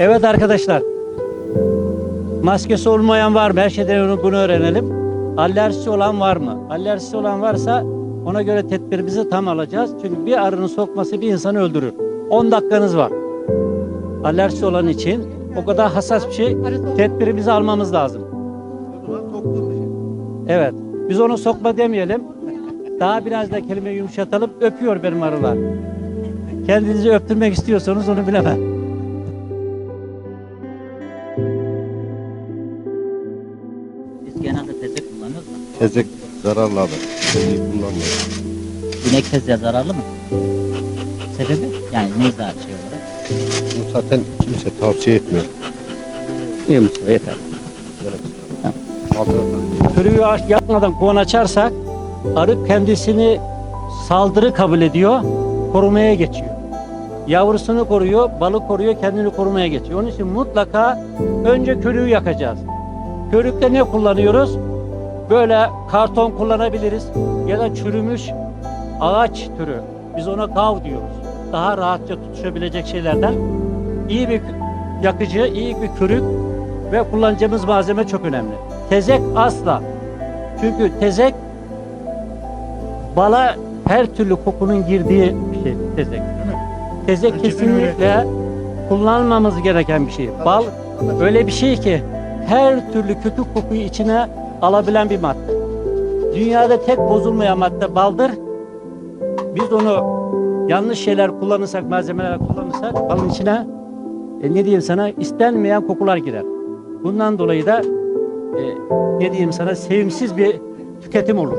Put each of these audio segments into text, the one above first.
Evet arkadaşlar. Maskesi olmayan var mı? Her şeyden bunu öğrenelim. Alerjisi olan var mı? Alerjisi olan varsa ona göre tedbirimizi tam alacağız. Çünkü bir arının sokması bir insanı öldürür. 10 dakikanız var. Alerjisi olan için o kadar hassas bir şey. Tedbirimizi almamız lazım. Evet. Biz onu sokma demeyelim. Daha biraz da kelime yumuşatalım. Öpüyor benim arılar. Kendinizi öptürmek istiyorsanız onu bilemem. Tezek zararlı abi. Tezeyi kullanmıyor. İnek tezeği zararlı mı? Sebebi? Yani ne zararlı şey olarak? Bu zaten kimse tavsiye etmiyor. İyi Mustafa yeter. Aç- yapmadan kovan açarsak arı kendisini saldırı kabul ediyor, korumaya geçiyor. Yavrusunu koruyor, balık koruyor, kendini korumaya geçiyor. Onun için mutlaka önce körüğü yakacağız. Körükte ne kullanıyoruz? Böyle karton kullanabiliriz ya da çürümüş ağaç türü. Biz ona gav diyoruz. Daha rahatça tutuşabilecek şeylerden. İyi bir yakıcı, iyi bir körük ve kullanacağımız malzeme çok önemli. Tezek asla. Çünkü tezek bala her türlü kokunun girdiği bir şey tezek. Tezek kesinlikle kullanmamamız gereken bir şey. Bal öyle bir şey ki her türlü kötü kokuyu içine alabilen bir madde. Dünyada tek bozulmayan madde baldır. Biz onu yanlış şeyler kullanırsak, malzemeler kullanırsak balın içine e, ne diyeyim sana istenmeyen kokular girer. Bundan dolayı da e, ne diyeyim sana sevimsiz bir tüketim olur.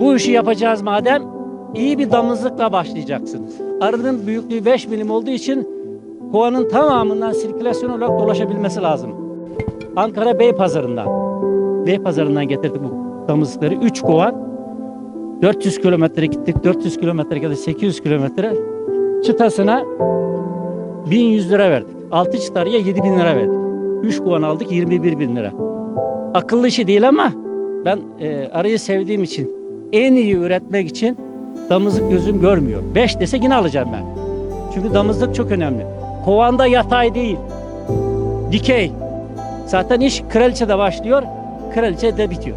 Bu işi yapacağız madem iyi bir damızlıkla başlayacaksınız. Arının büyüklüğü 5 milim olduğu için kovanın tamamından sirkülasyon olarak dolaşabilmesi lazım. Ankara Beypazarı'ndan Beypazarı'ndan getirdik bu damızlıkları. 3 kovan 400 kilometre gittik. 400 kilometre kadar 800 kilometre çıtasına 1100 lira verdik. 6 çıtarıya 7000 lira verdik. 3 kovan aldık 21 bin lira. Akıllı işi değil ama ben e, arıyı sevdiğim için en iyi üretmek için damızlık gözüm görmüyor. 5 dese yine alacağım ben. Çünkü damızlık çok önemli. Kovanda yatay değil. Dikey. Zaten iş kraliçede başlıyor. Kraliçede bitiyor.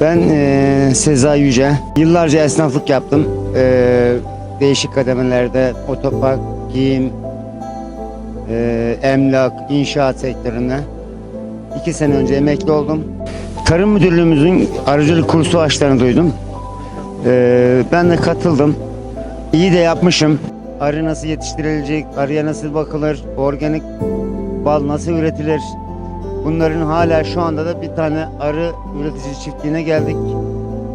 Ben eee Sezai Yüce. Yıllarca esnaflık yaptım. Eee, değişik kademelerde otopark, giyim, eee, emlak, inşaat sektöründe. İki sene önce emekli oldum. Tarım Müdürlüğümüzün arıcılık kursu açtığını duydum. Eee, ben de katıldım. İyi de yapmışım. Arı nasıl yetiştirilecek, arıya nasıl bakılır, organik bal nasıl üretilir, Bunların hala şu anda da bir tane arı üretici çiftliğine geldik.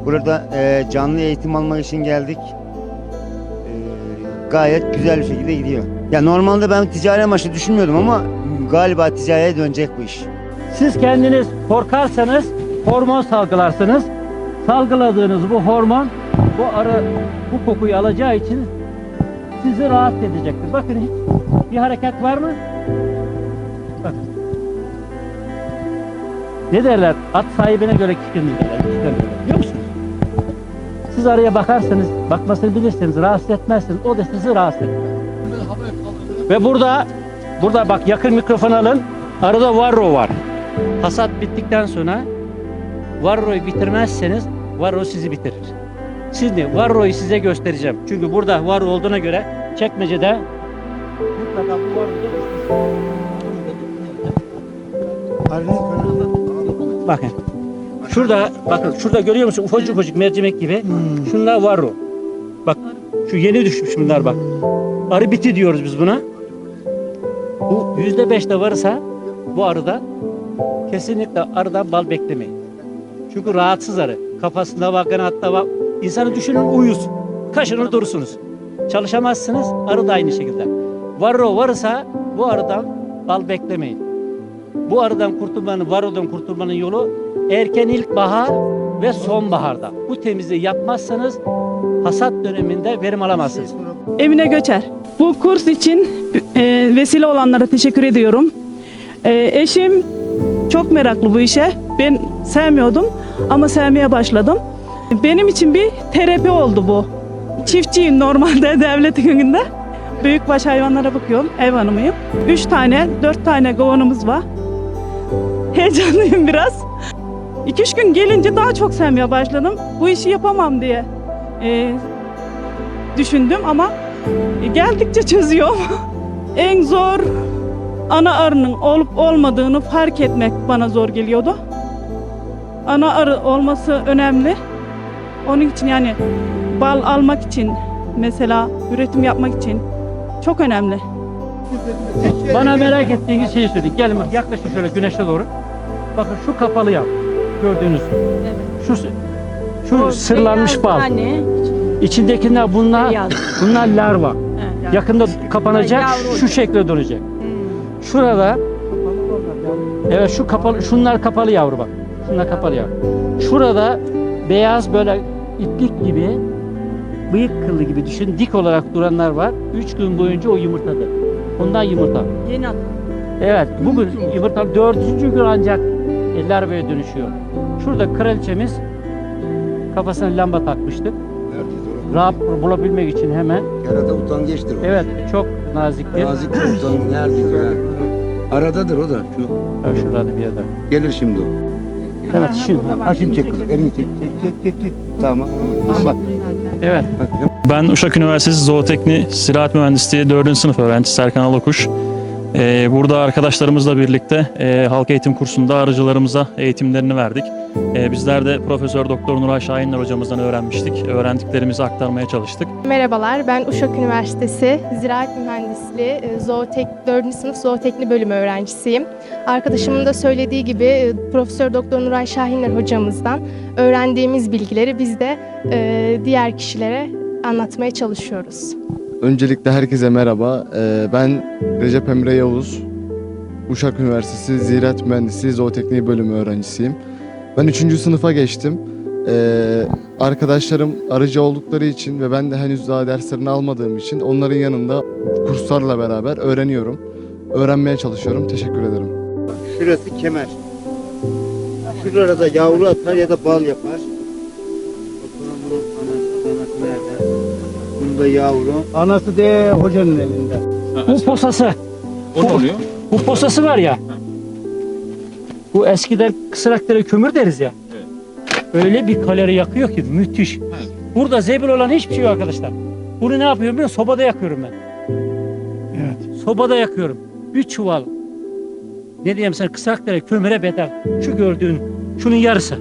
Burada e, canlı eğitim almak için geldik. E, gayet güzel bir şekilde gidiyor. Ya normalde ben ticari amaçlı düşünmüyordum ama galiba ticariye dönecek bu iş. Siz kendiniz korkarsanız hormon salgılarsınız. Salgıladığınız bu hormon bu arı bu kokuyu alacağı için sizi rahatsız edecektir. Bakın bir hareket var mı? Bak. Ne derler? At sahibine göre kişinin derler. derler. Biliyor musunuz? Siz araya bakarsanız, bakmasını bilirseniz, rahatsız etmezsiniz. O da sizi rahatsız etmez. Ve burada, burada bak yakın mikrofon alın. Arada varro var. Hasat bittikten sonra varroyu bitirmezseniz varro sizi bitirir. Şimdi varroyu size göstereceğim. Çünkü burada varro olduğuna göre çekmecede mutlaka bu varroyu Bakın. Şurada bakın şurada görüyor musun ufacık ufacık mercimek gibi. Şunlar varro. Bak şu yeni düşmüş bunlar bak. Arı biti diyoruz biz buna. Bu yüzde beş de varsa bu arıda kesinlikle arıdan bal beklemeyin. Çünkü rahatsız arı. Kafasında var, kanatta var. İnsanı düşünün uyuz. Kaşınır durursunuz. Çalışamazsınız. Arı da aynı şekilde. Varro varsa bu arıdan bal beklemeyin. Bu arıdan kurtulmanın, varodan kurtulmanın yolu erken ilkbahar ve sonbaharda. Bu temizliği yapmazsanız hasat döneminde verim alamazsınız. Emine Göçer. Bu kurs için e, vesile olanlara teşekkür ediyorum. E, eşim çok meraklı bu işe. Ben sevmiyordum ama sevmeye başladım. Benim için bir terapi oldu bu. Çiftçiyim normalde devlet hükümünde. büyükbaş hayvanlara bakıyorum. Ev hanımıyım. Üç tane, dört tane kovanımız var. Heyecanlıyım biraz. İki üç gün gelince daha çok sevmeye başladım. Bu işi yapamam diye e, düşündüm ama geldikçe çözüyorum. en zor ana arının olup olmadığını fark etmek bana zor geliyordu. Ana arı olması önemli. Onun için yani bal almak için mesela üretim yapmak için çok önemli. Bana merak ettiğiniz şeyi söyleyin. Gelin bak yaklaşın şöyle güneşe doğru. Bakın şu kapalı yağ. Gördüğünüz. Şu şu sırlanmış bal. Anne. İçindekiler bunlar Beyaz. bunlar larva. Evet. Yakında kapanacak. Yavru Şu şekle dönecek. Şurada Evet şu kapalı şunlar kapalı yavru bak. Şunlar kapalı yavru. Şurada beyaz böyle iplik gibi bıyık kıllı gibi düşün dik olarak duranlar var. Üç gün boyunca o yumurtadır. Ondan yumurta. Yeni at. Evet bugün yumurta dördüncü gün ancak larvaya dönüşüyor. Şurada kraliçemiz kafasına lamba takmıştık. Rahat bulabilmek için hemen. Arada utangaçtır o. Evet çok naziktir. Nazik de utan nerede ya? Aradadır o da. Şu Evet, şurada bir yerde. gelir şimdi o. Evet şimdi. Ha şimdi çek. Elini çek. Çek çek çek. çek. Tamam. Bak. Evet. Ben Uşak Üniversitesi Zootekni Ziraat Mühendisliği 4. sınıf öğrencisi Serkan Alakuş. Ee, burada arkadaşlarımızla birlikte e, halk eğitim kursunda arıcılarımıza eğitimlerini verdik. Ee, bizler de Profesör Doktor Nuray Şahinler hocamızdan öğrenmiştik. Öğrendiklerimizi aktarmaya çalıştık. Merhabalar, ben Uşak Üniversitesi Ziraat Mühendisliği e, Zootek 4. sınıf Zootekni bölümü öğrencisiyim. Arkadaşımın da söylediği gibi e, Profesör Doktor Nuray Şahinler hocamızdan öğrendiğimiz bilgileri biz de e, diğer kişilere anlatmaya çalışıyoruz. Öncelikle herkese merhaba. Ee, Ben Recep Emre Yavuz. Uşak Üniversitesi Ziraat Mühendisliği Zootekniği bölümü öğrencisiyim. Ben 3. sınıfa geçtim. Ee, arkadaşlarım arıcı oldukları için ve ben de henüz daha derslerini almadığım için onların yanında kurslarla beraber öğreniyorum. Öğrenmeye çalışıyorum. Teşekkür ederim. Şurası kemer. Şurada yavru atar ya da bal yapar. Bunda yavru. Anası de hocanın elinde. Bu posası. O ne oluyor? Bu posası var ya. Bu eskiden kısraklara kömür deriz ya. Öyle bir kalori yakıyor ki müthiş. Burada zebil olan hiçbir şey yok arkadaşlar. Bunu ne yapıyorum biliyor musun? Sobada yakıyorum ben. Evet. Sobada yakıyorum. Bir çuval. Ne diyeyim sana kısraklara kömüre bedel. Şu gördüğün şunun yarısı.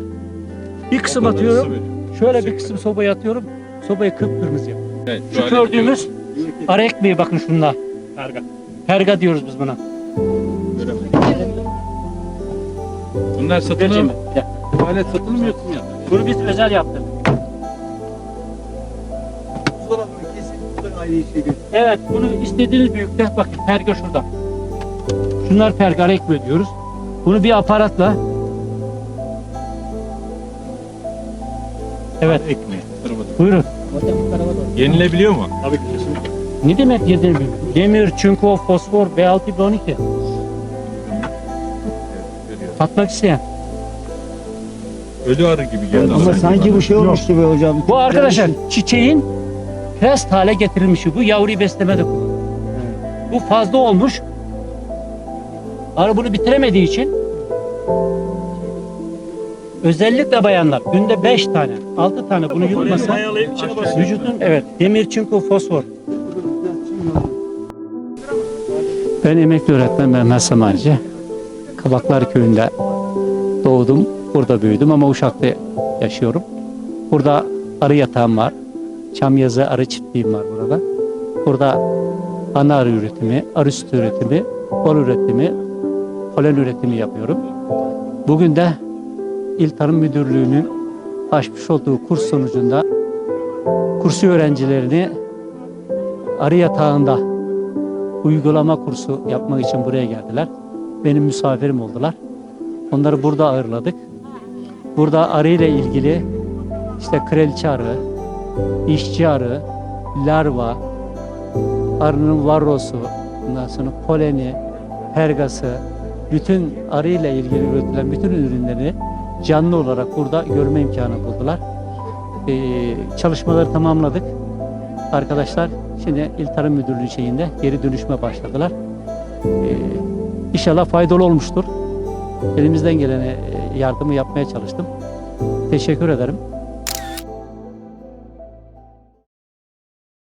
Bir kısım atıyorum. Şöyle bir kısım sobaya atıyorum. Sobayı kıpkırmızı yap. Evet, Şu gördüğümüz ara ekmeği bakın şunlar. Perga. Perga diyoruz biz buna. Bunlar dakika. Bu alet satılmıyor mu ya? Bunu biz özel yaptık. Evet bunu istediğiniz büyükte bakın perga şurada. Şunlar perga ekmeği diyoruz. Bunu bir aparatla Evet Ekmeği. Buyurun. Yenilebiliyor mu? Ne demek yedin? Demir, çinko, fosfor, B6, B12. Tatmak isteyen. Ölü arı gibi geldi. Ama sanki bu şey olmuştu be hocam. Bu arkadaşlar çiçeğin rest hale getirilmişi. Bu yavruyu beslemede kullanılıyor. Bu fazla olmuş. Arı bunu bitiremediği için özellikle bayanlar günde 5 tane, 6 tane bunu yutmasa vücudun evet demir, çinko, fosfor. Ben emekli öğretmen Mehmet Samarcı. Kabaklar köyünde doğdum. Burada büyüdüm ama Uşak'ta yaşıyorum. Burada arı yatağım var. Çamyazı arı çiftliğim var burada. Burada ana arı üretimi, arı sütü üretimi, bal üretimi, polen üretimi yapıyorum. Bugün de İl Tarım Müdürlüğü'nün açmış olduğu kurs sonucunda kursu öğrencilerini arı yatağında uygulama kursu yapmak için buraya geldiler. Benim misafirim oldular. Onları burada ağırladık. Burada arı ile ilgili işte kraliçe arı, işçi arı, larva, arının varrosu, ondan sonra poleni, pergası, bütün arı ile ilgili üretilen bütün ürünleri canlı olarak burada görme imkanı buldular. Ee, çalışmaları tamamladık. Arkadaşlar Şimdi İl Tarım Müdürlüğü şeyinde geri dönüşme başladılar. Ee, inşallah faydalı olmuştur. Elimizden gelen e, yardımı yapmaya çalıştım. Teşekkür ederim.